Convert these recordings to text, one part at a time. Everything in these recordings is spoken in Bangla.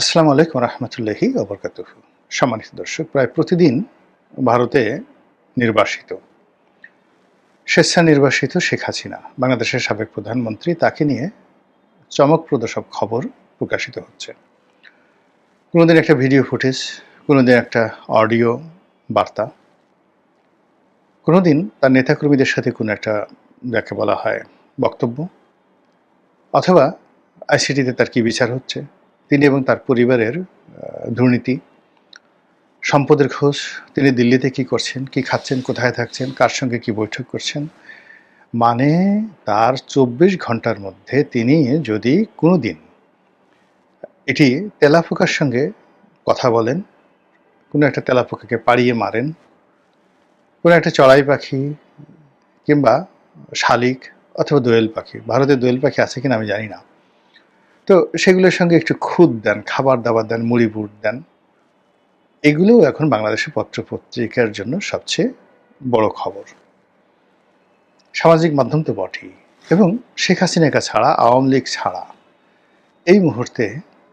আসসালামু আলাইকুম রহমতুল্লাহি অবরকাত সম্মানিত দর্শক, প্রায় প্রতিদিন ভারতে নির্বাসিত স্বেচ্ছা নির্বাসিত শেখ হাসিনা, বাংলাদেশের সাবেক প্রধানমন্ত্রী, তাকে নিয়ে চমকপ্রদ সব খবর প্রকাশিত হচ্ছে। কোনোদিন একটা ভিডিও ফুটেজ, কোনোদিন একটা অডিও বার্তা, কোনোদিন তার নেতাকর্মীদের সাথে কোনো একটা যাকে বলা হয় বক্তব্য, অথবা আইসিটিতে তার কি বিচার হচ্ছে তিনি এবং তার পরিবারের দুর্নীতি, সম্পদের খোঁজ, তিনি দিল্লিতে কি করছেন, কি খাচ্ছেন, কোথায় থাকছেন, কার সঙ্গে কি বৈঠক করছেন মানে তার চব্বিশ ঘণ্টার মধ্যে তিনি যদি কোনো দিন এটি তেলাপোকার সঙ্গে কথা বলেন, কোনো একটা তেলাপোকাকে পাড়িয়ে মারেন, কোনো একটা চড়াই পাখি কিংবা শালিক অথবা দোয়েল পাখি, ভারতে দোয়েল পাখি আছে কিনা আমি জানি না। তো সেগুলোর সঙ্গে একটু খুদ দেন, খাবার দাবার দেন, মুড়ি বুট দেন। এগুলোও এখন বাংলাদেশের পত্রপত্রিকার জন্য সবচেয়ে বড় খবর। সামাজিক মাধ্যম তো বটেই এবং শেখ হাসিনাকে ছাড়া, আওয়ামী লীগ ছাড়া এই মুহূর্তে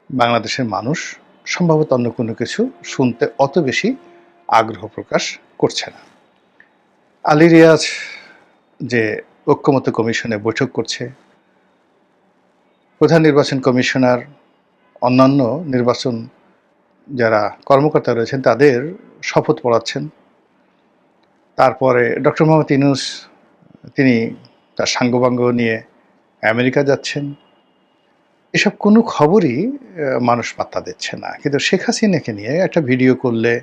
বাংলাদেশের মানুষ সম্ভবত অন্য কোনো কিছু শুনতে অত বেশি আগ্রহ প্রকাশ করছে না। আলী রিয়াজ যে ঐক্যমত কমিশনে বৈঠক করছে প্রধান নির্বাচন কমিশনার, অন্যান্য নির্বাচন যারা কর্মকর্তা রয়েছেন, তাদের শপথ পড়াচ্ছেন। তারপরে ডক্টর মোহাম্মদ ইনুস তিনি তার সাঙ্গবাঙ্গ নিয়ে আমেরিকা যাচ্ছেন। এসব কোনো খবরই মানুষ পাত্তা দিচ্ছে না। কিন্তু শেখ হাসিনাকে নিয়ে একটা ভিডিও করলে,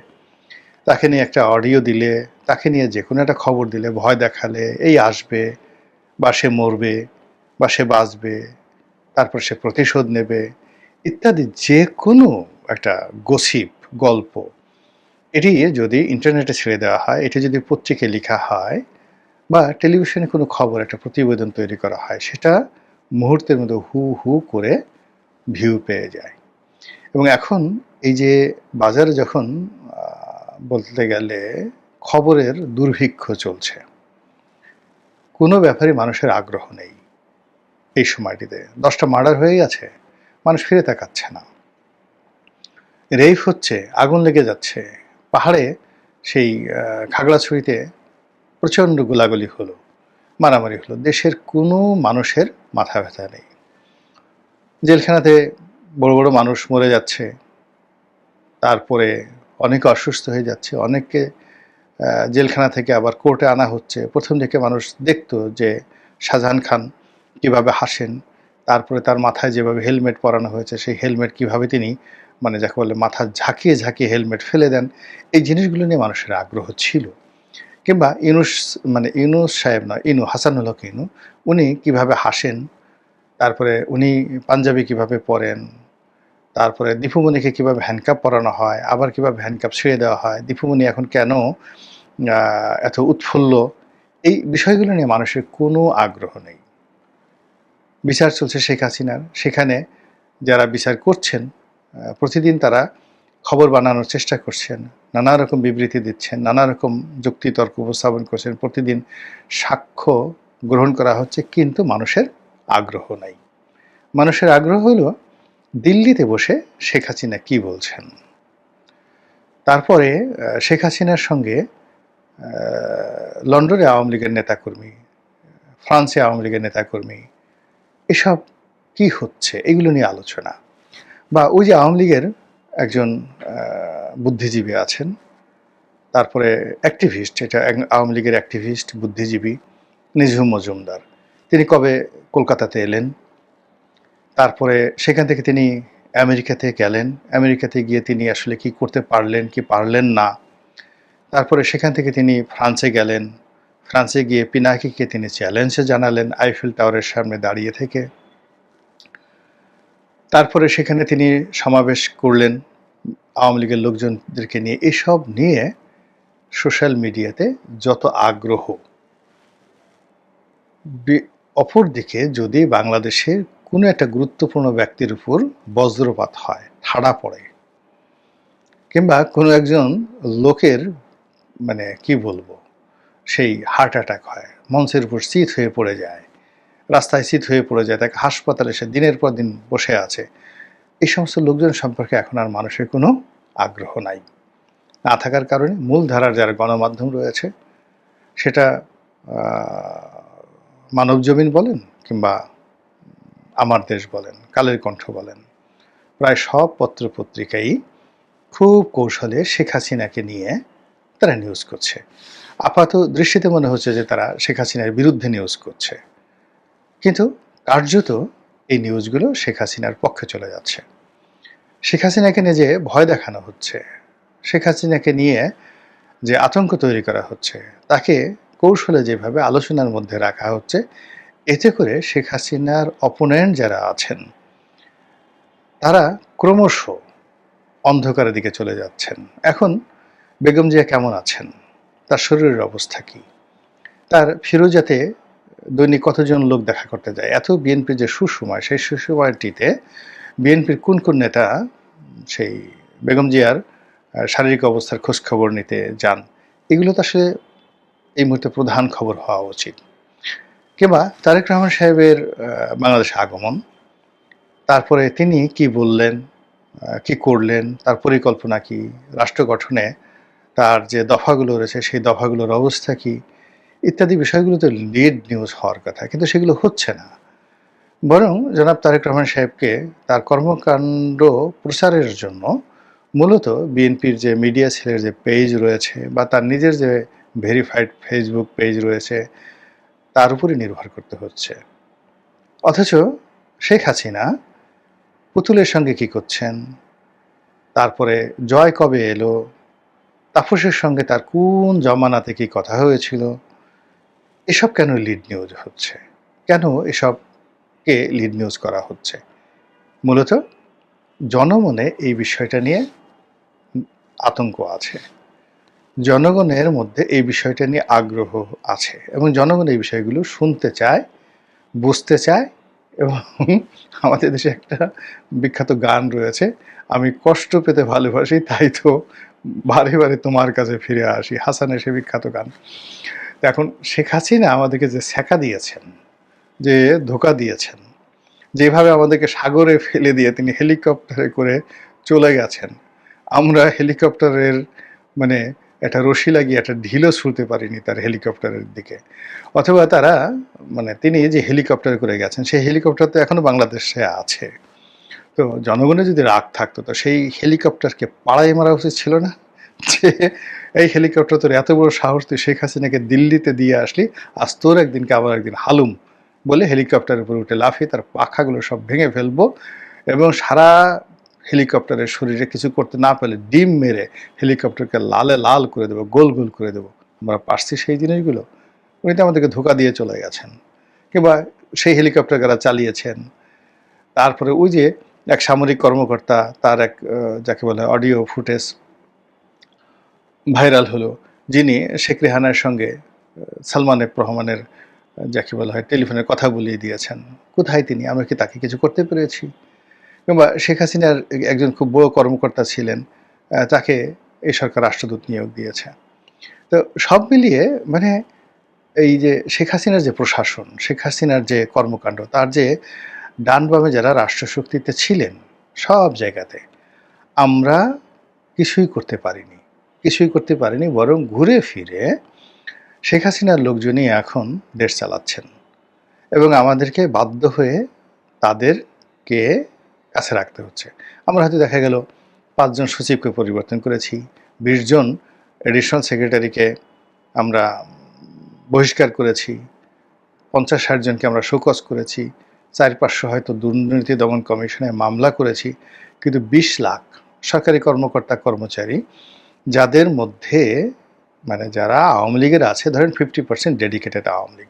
তাকে নিয়ে একটা অডিও দিলে, তাকে নিয়ে যে কোনো একটা খবর দিলে, ভয় দেখালে, এই আসবে, বা সে মরবে, বা সে বাঁচবে তারপর সে প্রতিশোধ নেবে, ইত্যাদি যে কোনো একটা গসিপ, গল্প। এটি যদি ইন্টারনেটে ছেড়ে দেওয়া হয়, এটি যদি পত্রিকায় লেখা হয় বা টেলিভিশনে কোনো খবর, একটা প্রতিবেদন তৈরি করা হয়, সেটা মুহূর্তের মধ্যে হু হু করে ভিউ পেয়ে যায়। এবং এখন এই যে বাজারে যখন বলতে গেলে খবরের দুর্ভিক্ষ চলছে, কোনো ব্যাপারে মানুষের আগ্রহ নেই। এই সময়টিতে। দশটা মার্ডার হয়ে গেছে, মানুষ ফিরে তাকাচ্ছে না। রেইফ হচ্ছে, আগুন লেগে যাচ্ছে। পাহাড়ে সেই খাগড়াছড়িতে প্রচণ্ড গোলাগুলি হলো, মারামারি হলো। দেশের কোনো মানুষের মাথা ব্যথা নেই। জেলখানাতে বড় বড় মানুষ মরে যাচ্ছে, তারপরে অনেকে অসুস্থ হয়ে যাচ্ছে, অনেককে জেলখানা থেকে আবার কোর্টে আনা হচ্ছে। প্রথম দিকে মানুষ দেখতো যে শাহজাহান খান কীভাবে হাসেন, তারপরে তার মাথায় যেভাবে হেলমেট পরানো হয়েছে, সেই হেলমেট কীভাবে তিনি মানে যাকে বলে মাথা ঝাঁকিয়ে ঝাঁকিয়ে হেলমেট ফেলে দেন, এই জিনিসগুলো নিয়ে মানুষের আগ্রহ ছিল। কিংবা ইনুস মানে ইনুস সাহেব নয়, ইনু, হাসানুল হক ইনু, উনি কীভাবে হাসেন, তারপরে উনি পাঞ্জাবি কীভাবে পরেন, তারপরে দীপুমণিকে কীভাবে হ্যান্ডকাপ পরানো হয়, আবার কীভাবে হ্যান্ডকাপ ছেড়ে দেওয়া হয়, দীপুমণি এখন কেন এত উৎফুল্ল, এই বিষয়গুলো নিয়ে মানুষের কোনো আগ্রহ নেই। বিচার চলছে শেখ হাসিনার। সেখানে যারা বিচার করছেন প্রতিদিন তারা খবর বানানোর চেষ্টা করছেন, নানা রকম বিবৃতি দিচ্ছেন, নানা রকম যুক্তি তর্ক উপস্থাপন করছেন। প্রতিদিন সাক্ষ্য গ্রহণ করা হচ্ছে, কিন্তু মানুষের আগ্রহ নাই। মানুষের আগ্রহ হলো, দিল্লিতে বসে শেখ হাসিনা কী বলছেন? তারপরে শেখ হাসিনার সঙ্গে লন্ডনে আওয়ামী লীগের নেতাকর্মী, ফ্রান্সে আওয়ামী লীগের নেতাকর্মী এসব কি হচ্ছে? এগুলো নিয়ে আলোচনা। বা ওই যে আওয়ামী লীগের একজন বুদ্ধিজীবী আছেন, তারপরে অ্যাক্টিভিস্ট এটা আওয়ামী লীগের অ্যাক্টিভিস্ট বুদ্ধিজীবী নিঝুম মজুমদার। তিনি কবে কলকাতাতে এলেন? তারপরে সেখান থেকে তিনি আমেরিকাতে গেলেন। আমেরিকাতে গিয়ে তিনি আসলে কি করতে পারলেন, কি পারলেন না? তারপরে সেখান থেকে তিনি ফ্রান্সে গেলেন। ফ্রান্সে গিয়ে পিনাকিকে তিনি চ্যালেঞ্জে জানালেন আইফেল টাওয়ারের সামনে দাঁড়িয়ে থেকে। তারপরে সেখানে তিনি সমাবেশ করলেন আওয়ামী লীগের লোকজনদেরকে নিয়ে। এসব নিয়ে সোশ্যাল মিডিয়াতে যত আগ্রহ অপরদিকে যদি বাংলাদেশের কোনো একটা গুরুত্বপূর্ণ ব্যক্তির উপর বজ্রপাত হয় ঠাড়া পড়ে, কিংবা কোনো একজন লোকের মানে কি বলব সেই হার্ট অ্যাটাক হয়। মঞ্চের উপর শীত হয়ে পড়ে যায়। রাস্তায় শীত হয়ে পড়ে যায়, তাকে হাসপাতালে সে দিনের পর দিন বসে আছে। এই সমস্ত লোকজন সম্পর্কে এখন আর মানুষের কোনো আগ্রহ নাই। না থাকার কারণে মূলধারার যারা গণমাধ্যম রয়েছে, সেটা মানব জমিন বলেন কিংবা আমার দেশ বলেন, কালের কণ্ঠ বলেন, প্রায় সব পত্র পত্রিকাই খুব কৌশলে শেখ হাসিনাকে নিয়ে তারা নিউজ করছে। আপাত দৃষ্টিতে মনে হচ্ছে যে তারা শেখ হাসিনার বিরুদ্ধে নিউজ করছে। কিন্তু কার্যত এই নিউজগুলো শেখ হাসিনার পক্ষে চলে যাচ্ছে। শেখ হাসিনাকে নিয়ে যে ভয় দেখানো হচ্ছে, শেখ হাসিনাকে নিয়ে যে আতঙ্ক তৈরি করা হচ্ছে, তাকে কৌশলে যেভাবে আলোচনার মধ্যে রাখা হচ্ছে, এতে করে শেখ হাসিনার অপোনেন্ট যারা আছেন, তারা ক্রমশ অন্ধকারের দিকে চলে যাচ্ছেন। এখন বেগম জিয়া কেমন আছেন? তার শরীরের অবস্থা কি? তার ফিরোজাতে দৈনিক কতজন লোক দেখা করতে যায়? এত বিএনপির যে সুসময়, সেই সুসময়টিতে বিএনপির কোন কোন নেতা, সেই বেগম জিয়ার শারীরিক অবস্থার খোঁজ খবর নিতে যান, এগুলো তো আসলে এই মুহূর্তে প্রধান খবর হওয়া উচিত। কিংবা তারেক রহমান সাহেবের বাংলাদেশে আগমন, তারপরে তিনি কি বললেন কি করলেন, তার পরিকল্পনা কি, রাষ্ট্র গঠনে তার যে দফাগুলো রয়েছে, সেই দফাগুলোর অবস্থা কি? ইত্যাদি বিষয়গুলো তো লিড নিউজ হওয়ার কথা, কিন্তু সেগুলো হচ্ছে না। বরং জনাব তারেক রহমান সাহেবকে তার কর্মকাণ্ড প্রচারের জন্য মূলত বিএনপির যে মিডিয়া সেলের যে পেজ রয়েছে বা তার নিজের যে ভেরিফাইড ফেসবুক পেজ রয়েছে, তার উপরই নির্ভর করতে হচ্ছে। অথচ শেখ হাসিনা পুতুলের সঙ্গে কি করছেন? তারপরে জয় কবে এলো? তাপসের সঙ্গে তার কোন জমানাতে কি কথা হয়েছিল? এসব কেন লিড নিউজ হচ্ছে? কেন এসবকে লিড নিউজ করা হচ্ছে? মূলত জনমনে এই বিষয়টা নিয়ে আতঙ্ক আছে। জনগণের মধ্যে এই বিষয়টা নিয়ে আগ্রহ আছে এবং জনগণ এই বিষয়গুলো শুনতে চায়, বুঝতে চায় এবং আমাদের দেশে একটা বিখ্যাত গান রয়েছে আমি কষ্ট পেতে ভালোবাসি, তাই তো বারে বারে তোমার কাছে ফিরে আসি। হাসানের সে বিখ্যাত গান। এখন শেখ হাসিনা আমাদেরকে যে শেখা দিয়েছেন, যে ধোকা দিয়েছেন, যেভাবে আমাদেরকে সাগরে ফেলে দিয়ে তিনি হেলিকপ্টারে করে চলে গেছেন, আমরা হেলিকপ্টারের মানে একটা রশি লাগিয়ে একটা ঢিলও ছুলতে পারিনি তার হেলিকপ্টারের দিকে। অথবা তারা মানে তিনি যে হেলিকপ্টার করে গেছেন, সেই হেলিকপ্টার তো এখনও বাংলাদেশে আছে। তো জনগণের যদি রাগ থাকতো, তো সেই হেলিকপ্টারকে পাড়াই মারা উচিত ছিল না? যে এই হেলিকপ্টার তোর এত বড় সাহস, তুই শেখ হাসিনাকে দিল্লিতে দিয়ে আসলি, আজ তোর একদিনকে আবার একদিন হালুম বলে হেলিকপ্টারের উপরে উঠে লাফিয়ে তার পাখাগুলো সব ভেঙে ফেলব এবং সারা হেলিকপ্টারের শরীরে কিছু করতে না পেলে ডিম মেরে হেলিকপ্টারকে লালে লাল করে দেবো, গোল গোল করে দেবো। আমরা পারছি সেই জিনিসগুলো? উনি তো আমাদেরকে ধোকা দিয়ে চলে গেছেন। কিংবা সেই হেলিকপ্টার যারা চালিয়েছেন, তারপরে ওই যে এক সামরিক কর্মকর্তা, তার এক যাকে বলে অডিও ফুটেজ ভাইরাল হলো। যিনি শেখ রেহানার সঙ্গে সালমান এফ রহমানের যাকে বলা হয় টেলিফোনের কথা বলিয়ে দিয়েছেন। কোথায় তিনি? আমরা কি তাকে কিছু করতে পেরেছি? কিংবা শেখ হাসিনার একজন খুব বড় কর্মকর্তা ছিলেন তাকে এই সরকার রাষ্ট্রদূত নিয়োগ দিয়েছে। তো সব মিলিয়ে মানে এই যে শেখ হাসিনার যে প্রশাসন, শেখ হাসিনার যে কর্মকাণ্ড, তার যে ডান বামে যারা রাষ্ট্রশক্তিতে ছিলেন, সব জায়গাতে আমরা কিছুই করতে পারিনি। কিছুই করতে পারিনি, বরং ঘুরে ফিরে শেখ হাসিনার লোকজনই এখন দেশ চালাচ্ছেন এবং আমাদেরকে বাধ্য হয়ে তাদেরকে কাছে রাখতে হচ্ছে। আমরা হয়তো দেখা গেল, পাঁচজন সচিবকে পরিবর্তন করেছি, বিশজন এডিশনাল সেক্রেটারিকে আমরা বহিষ্কার করেছি, পঞ্চাশ ষাটজনকে আমরা শোকজ করেছি চার পাঁচশো হয়তো দুর্নীতি দমন কমিশনে মামলা করেছি, কিন্তু বিশ লাখ সরকারি কর্মকর্তা কর্মচারী, যাদের মধ্যে মানে যারা আওয়ামী লীগের আছে, ধরেন fifty percent dedicated Awami League.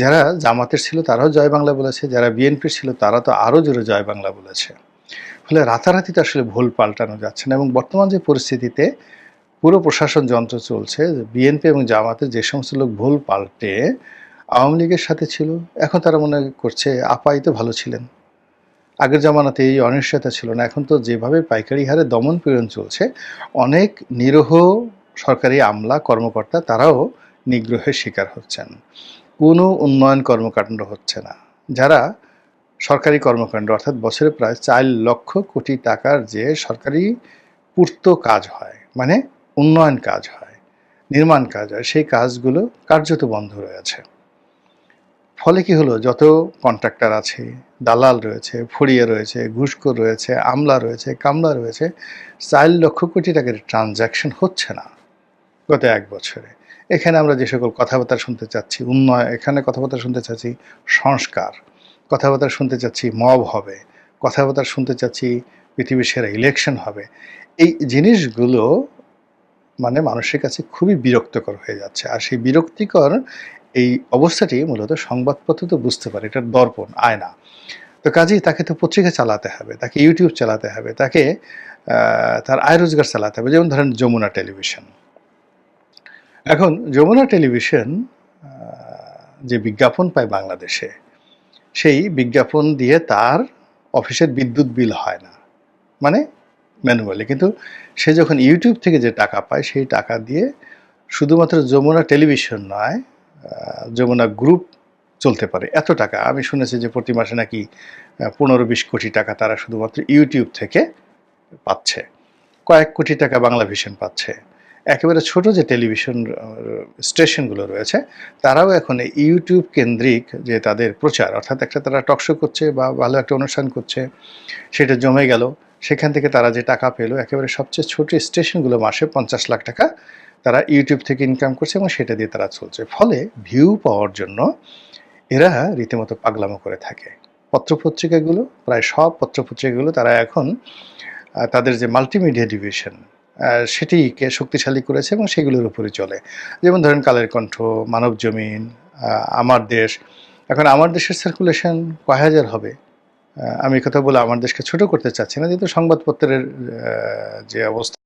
যারা জামাতের ছিল তারাও জয় বাংলা বলেছে, যারা বিএনপির ছিল তারা তো আরও জোরে জয় বাংলা বলেছে। ফলে রাতারাতি তো আসলে ভুল পাল্টানো যাচ্ছে না এবং বর্তমান যে পরিস্থিতিতে পুরো প্রশাসন যন্ত্র চলছে বিএনপি এবং জামাতের যে সমস্ত লোক ভুল পাল্টে আওয়ামী লীগের সাথে ছিল, এখন তারা মনে করছে আপাই তো ভালো ছিলেন। আগের জামানাতে এই অনিশ্চয়তা ছিল না, এখন তো যেভাবে পাইকারি হারে দমন পীড়ন চলছে, অনেক নিরহ সরকারি আমলা কর্মকর্তা তারাও নিগ্রহের শিকার হচ্ছেন। কোনো উন্নয়ন কর্মকাণ্ড হচ্ছে না। যারা সরকারি কর্মকাণ্ড, অর্থাৎ বছরে প্রায় চার লক্ষ কোটি টাকার যে সরকারি পূর্ত কাজ হয় মানে উন্নয়ন কাজ হয়, নির্মাণ কাজ হয়, সেই কাজগুলো কার্যত বন্ধ রয়েছে। ফলে কি হলো? যত কন্ট্রাক্টর আছে, দালাল রয়েছে ফড়িয়ে রয়েছে, ঘুষখোর রয়েছে, আমলা রয়েছে, কামলা রয়েছে, চার লক্ষ কোটি টাকার ট্রানজ্যাকশন হচ্ছে না গত এক বছরে। এখানে আমরা যে সকল কথাবার্তা শুনতে চাচ্ছি, উন্নয়ন, এখানে কথাবার্তা শুনতে চাচ্ছি সংস্কার, কথাবার্তা শুনতে চাচ্ছি মব হবে, কথাবার্তা শুনতে চাচ্ছি পৃথিবীর সেরা ইলেকশন হবে। এই জিনিসগুলো মানে মানুষের কাছে খুবই বিরক্তকর হয়ে যাচ্ছে। আর সেই বিরক্তিকর এই অবস্থাটি মূলত সংবাদপত্র তো বুঝতে পারে, এটার দর্পণ, আয়না। তো কাজেই তাকে তো পত্রিকা চালাতে হবে, তাকে ইউটিউব চালাতে হবে, তাকে তার আয় রোজগার চালাতে হবে, যেমন ধরেন যমুনা টেলিভিশন। এখন যমুনা টেলিভিশন যে বিজ্ঞাপন পায় বাংলাদেশে, সেই বিজ্ঞাপন দিয়ে তার অফিসের বিদ্যুৎ বিল হয় না মানে ম্যানুয়ালি। কিন্তু সে যখন ইউটিউব থেকে যে টাকা পায়, সেই টাকা দিয়ে শুধুমাত্র যমুনা টেলিভিশন নয় যমুনা গ্রুপ চলতে পারে। এত টাকা। আমি শুনেছি যে প্রতি মাসে নাকি পনেরো বিশ কোটি টাকা তারা শুধুমাত্র ইউটিউব থেকে পাচ্ছে। কয়েক কোটি টাকা বাংলা ভিশন পাচ্ছে। একেবারে ছোট যে টেলিভিশন স্টেশনগুলো রয়েছে, তারাও এখন ইউটিউব কেন্দ্রিক যে তাদের প্রচার, অর্থাৎ একটা তারা টকশো করছে বা ভালো একটা অনুষ্ঠান করছে, সেটা জমে গেল। সেখান থেকে তারা যে টাকা পেল, একেবারে সবচেয়ে ছোট স্টেশনগুলো মাসে পঞ্চাশ লাখ টাকা তারা ইউটিউব থেকে ইনকাম করছে এবং সেটা দিয়ে তারা চলছে। ফলে ভিউ পাওয়ার জন্য এরা রীতিমতো পাগলামো করে থাকে। পত্রপত্রিকাগুলো, প্রায় সব পত্রপত্রিকাগুলো তারা এখন তাদের যে মাল্টিমিডিয়া ডিভিশন সেটিকে শক্তিশালী করেছে এবং সেগুলোর উপরে চলে। যেমন ধরেন কালের কণ্ঠ, মানব জমিন আমার দেশ। এখন আমার দেশের সার্কুলেশন কয় হাজার হবে? আমি কথা বলে আমার দেশকে ছোট করতে চাচ্ছি না, যেহেতু সংবাদপত্রের যে অবস্থা